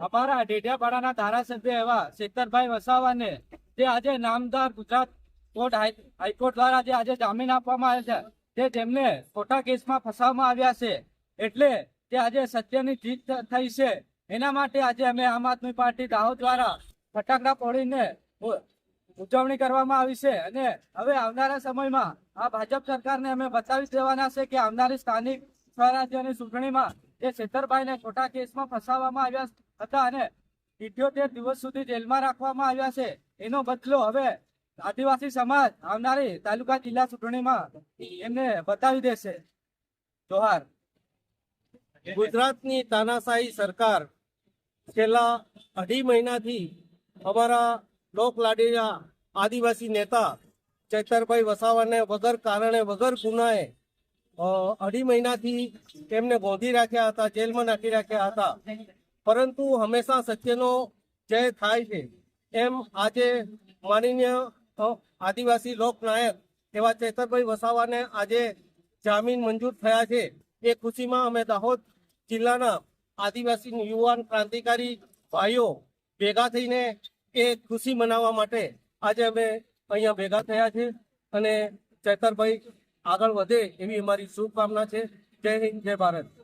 અમારા ઢેઢિયાપાડાના ધારાસભ્ય એવા શેતરભાઈ વસાવાને જે આજે નામદાર ગુજરાત કોર્ટ હાઈકોર્ટ દ્વારા જે આજે જામીન આપવામાં આવ્યા છે તે તેમને ખોટા કેસમાં ફસાવવામાં આવ્યા છે, એટલે તે આજે સત્યની જીત થઈ છે. એના માટે આજે અમે આમ આદમી પાર્ટી દાહોદ દ્વારા ફટાકડા ફોડીને ઉજવણી કરવામાં આવી છે અને હવે આવનારા સમયમાં આ ભાજપ સરકારને અમે બતાવી દેવાના છે કે આવનારી સ્થાનિક સ્વરાજ્યની ચૂંટણીમાં જે છેતરભાઈને ખોટા કેસમાં ફસાવવામાં આવ્યા હતા અને ઇઠ્યોતેર દિવસ સુધી જેલમાં રાખવામાં આવ્યા છે. એનો બદલો હવે આદિવાસી સમાજ આવનારી તાલુકા જિલ્લા ચૂંટણીમાં એમને બતાવી દેશે. જોહાર. ગુજરાતની તાનાશાહી સરકાર છેલ્લા અઢી મહિનાથી અમારા લોકલાડીના આદિવાસી નેતા ચૈતરભાઈ વસાવાને વગર કારણે, વગર ગુનાએ અઢી મહિનાથી તેમને ગોંધી રાખ્યા હતા, જેલમાં નાખી રાખ્યા હતા. પરંતુ હંમેશા સત્યનો જય થાય છે. એમ આજે માનનીય આદિવાસી લોકનાયક એવા ચેતરભાઈ વસાવાને આજે જામીન મંજૂર થયા છે. એ ખુશીમાં અમે દાહોદ જિલ્લાના આદિવાસી યુવાન ક્રાંતિકારી ભાઈઓ ભેગા થઈને એ ખુશી મનાવવા માટે આજે અમે અહીંયા ભેગા થયા છે અને ચેતરભાઈ આગળ વધે એવી અમારી શુભકામના છે. જય હિન્દ જય ભારત.